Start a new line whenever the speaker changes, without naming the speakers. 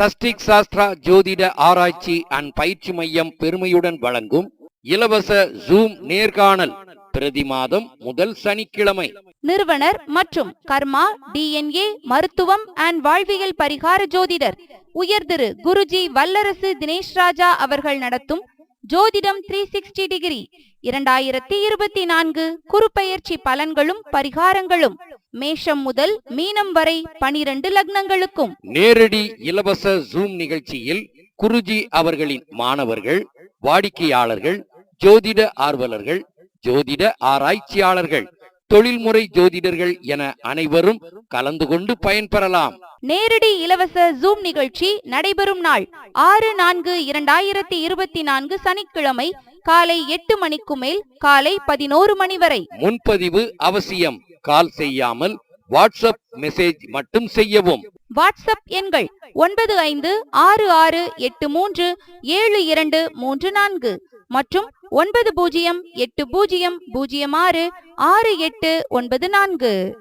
சஷ்டிக் சாஸ்திரா ஜோதிட ஆராய்ச்சி அண்ட் பயிற்சி மையம் பெருமையுடன் வழங்கும் இலவச ஜூம் நேர்காணல் பிரதி மாதம் முதல் சனிக்கிழமை.
நிறுவனர் மற்றும் கர்மா டிஎன்ஏ மருத்துவம் அண்ட் வாழ்வியல் பரிகார ஜோதிடர் உயர் திரு குருஜி வல்லரசு தினேஷ் ராஜா அவர்கள் நடத்தும் ஜோதிடம் த்ரீ சிக்ஸ்டி டிகிரி இரண்டாயிரத்தி இருபத்தி நான்கு குறுப்பெயர்ச்சி பலன்களும் பரிகாரங்களும் மேஷம் முதல் மீனம் வரை பனிரெண்டு லக்னங்களுக்கும்.
நேரடி இலவச ஜூம் நிகழ்ச்சியில் குருஜி அவர்களின் மாணவர்கள் வாடிக்கையாளர்கள் ஜோதிட ஆர்வலர்கள் ஜோதிட ஆராய்ச்சியாளர்கள் தொழில்முறை ஜோதிடர்கள் என அனைவரும் கலந்து கொண்டு பயன்பெறலாம்.
நேரடி இலவச ஜூம் நிகழ்ச்சி நடைபெறும் நாள். ஆறு நான்கு இரண்டாயிரத்தி இருபத்தி நான்கு சனிக்கிழமை காலை எட்டு மணிக்கு மேல் காலை பதினோரு மணி வரை.
முன்பதிவு அவசியம். கால் செய்யாமல் வாட்ஸ்அப் மெசேஜ் மட்டும் செய்யவும்.
வாட்ஸ்அப் எண்கள் ஒன்பது ஐந்து ஆறு ஆறு எட்டு மூன்று ஏழு இரண்டு மூன்று நான்கு மற்றும் ஒன்பது பூஜ்ஜியம் எட்டு பூஜ்ஜியம் பூஜ்ஜியம் ஆறு ஆறு எட்டு ஒன்பது நான்கு.